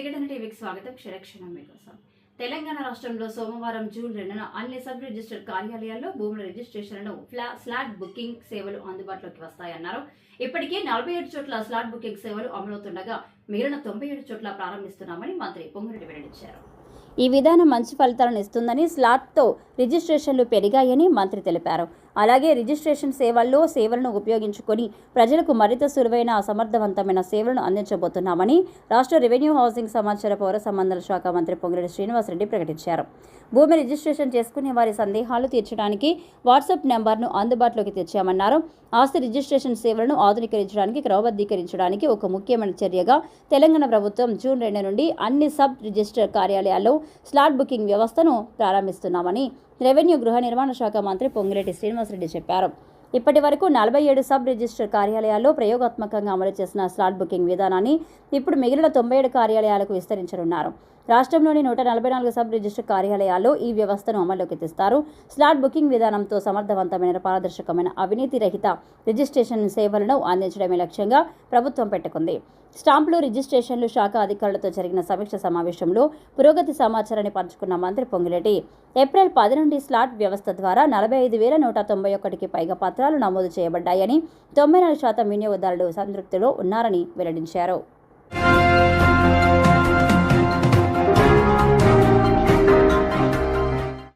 స్వాగతం. క్షరక్షణం మీకోసం. తెలంగాణ రాష్ట్రంలో సోమవారం జూన్ రెండున అన్ని సబ్ రిజిస్టర్ కార్యాలయాల్లో భూముల రిజిస్ట్రేషన్లను ఫ్లా- స్లాట్ బుకింగ్ సేవలు అందుబాటులోకి వస్తాయన్నారు. ఇప్పటికే నలభై ఏడు చోట్ల స్లాట్ బుకింగ్ సేవలు అమలవుతుండగా మిగిలిన తొంభై ఏడు చోట్ల ప్రారంభిస్తున్నామని మంత్రి పొంగిరెడ్డి వెల్లడించారు. ఈ విధానం మంచి ఫలితాలను ఇస్తుందని స్లాట్తో రిజిస్ట్రేషన్లు పెరిగాయని మంత్రి తెలిపారు. అలాగే రిజిస్ట్రేషన్ సేవల్లో సేవలను ఉపయోగించుకొని ప్రజలకు మరింత సులువైన సమర్థవంతమైన సేవలను అందించబోతున్నామని రాష్ట్ర రెవెన్యూ హౌసింగ్ సమాచార పౌర సంబంధాల శాఖ మంత్రి పొంగిరెడ్డి శ్రీనివాసరెడ్డి ప్రకటించారు. భూమి రిజిస్ట్రేషన్ చేసుకునే వారి సందేహాలు తీర్చడానికి వాట్సాప్ నెంబర్ను అందుబాటులోకి తెచ్చామన్నారు. ఆస్తి రిజిస్ట్రేషన్ సేవలను ఆధునీకరించడానికి క్రమబద్ధీకరించడానికి ఒక ముఖ్యమైన చర్యగా తెలంగాణ ప్రభుత్వం జూన్ రెండు నుండి అన్ని సబ్ రిజిస్టర్ కార్యాలయాలు జిల్లాల్లో స్లాట్ బుకింగ్ వ్యవస్థను ప్రారంభిస్తున్నామని రెవెన్యూ గృహ నిర్మాణ శాఖ మంత్రి పొంగిరెడ్డి శ్రీనివాసరెడ్డి చెప్పారు. ఇప్పటి వరకు నలభై ఏడు సబ్ రిజిస్టర్ కార్యాలయాల్లో ప్రయోగాత్మకంగా అమలు చేసిన స్లాట్ బుకింగ్ విధానాన్ని ఇప్పుడు మిగిలిన తొంభై ఏడు కార్యాలయాలకు విస్తరించనున్నారు. రాష్ట్రంలోని నూట నలభై నాలుగు సబ్ రిజిస్టర్ కార్యాలయాల్లో ఈ వ్యవస్థను అమల్లోకి తెస్తారు. స్లాట్ బుకింగ్ విధానంతో సమర్థవంతమైన పారదర్శకమైన అవినీతి రహిత రిజిస్ట్రేషన్ సేవలను అందించడమే లక్ష్యంగా ప్రభుత్వం పెట్టుకుంది. స్టాంపులు రిజిస్ట్రేషన్లు శాఖ అధికారులతో జరిగిన సమీక్ష సమావేశంలో పురోగతి సమాచారాన్ని పంచుకున్న మంత్రి పొంగిరెడ్డి ఏప్రిల్ పది నుండి స్లాట్ వ్యవస్థ ద్వారా నలభై ఐదు వేల నూట తొంభై ఒకటికి పైగా పత్రాలు నమోదు చేయబడ్డాయని తొంభై నాలుగు శాతం వినియోగదారులు సంతృప్తిలో ఉన్నారని వెల్లడించారు.